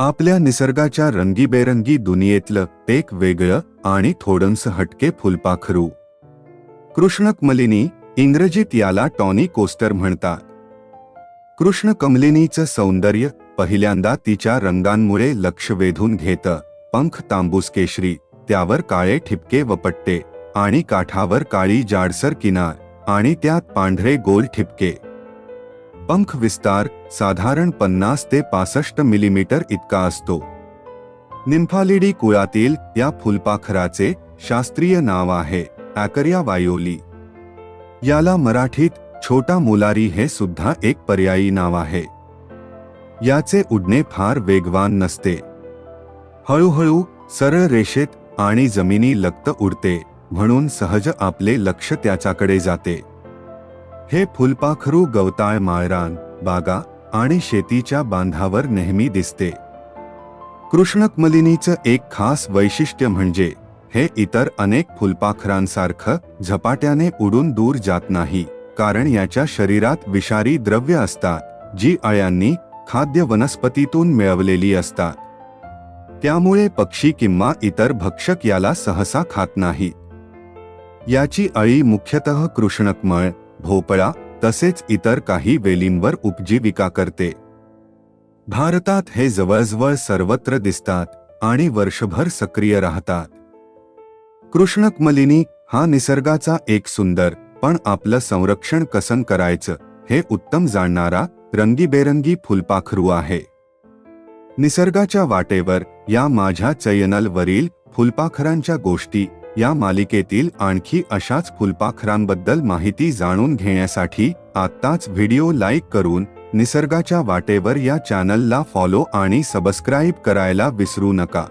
आपल्या निसर्गाच्या रंगीबेरंगी दुनियेतलं एक वेगळं आणि थोडंस हटके फुलपाखरू. कृष्णकमलिनी इंग्रजीत याला टॉनी कोस्टर म्हणतात. कृष्णकमलिनीचं सौंदर्य पहिल्यांदा तिच्या रंगांमुळे लक्ष वेधून घेतं. पंख तांबूस केशरी त्यावर काळे ठिपके व पट्टे आणि काठावर काळी जाडसर किनार आणि त्यात पांढरे गोल ठिपके. पंख विस्तार साधारण पन्नास ते पासष्ट मिलीमीटर इतका असतो. निम्फालिडी कुळातील या फुलपाखराचे शास्त्रीय नाव आहे ॲकरिया वायोली याला मराठीत छोटा मुलारी हे सुद्धा एक पर्यायी नाव आहे. याचे उडणे फार वेगवान नसते. हळूहळू सरळ रेषेत आणि जमिनी लक्त उडते म्हणून सहज आपले लक्ष त्याच्याकडे जाते. हे फुलपाखरू गवताळ माळरान बागा आणि शेतीच्या बांधावर नेहमी दिसते. कृष्णकमलिनीचं एक खास वैशिष्ट्य म्हणजे हे इतर अनेक फुलपाखरांसारखं झपाट्याने उडून दूर जात नाही कारण याच्या शरीरात विषारी द्रव्य असतात जी अळ्यांनी खाद्य वनस्पतीतून मिळवलेली असतात. त्यामुळे पक्षी किंवा इतर भक्षक याला सहसा खात नाही याची अळी मुख्यतः कृष्णकमळ भोपळा तसेच इतर काही वेलींवर उपजीविका करते. भारतात हे जवळजवळ सर्वत्र दिसतात आणि वर्षभर सक्रिय राहतात. कृष्णकमलिनी हा निसर्गाचा एक सुंदर पण आपलं संरक्षण कसं करायचं हे उत्तम जाणणारा रंगीबेरंगी फुलपाखरू आहे. निसर्गाच्या वाटेवर या माझ्या चॅनलवरील फुलपाखरांच्या गोष्टी या मालिकेतील आणखी अशाच फुलपाखरांबद्दल माहिती जाणून घेण्यासाठी आत्ताच व्हिडिओ लाईक करून निसर्गाच्या वाटेवर या चॅनलला फॉलो आणि सबस्क्राईब करायला विसरू नका.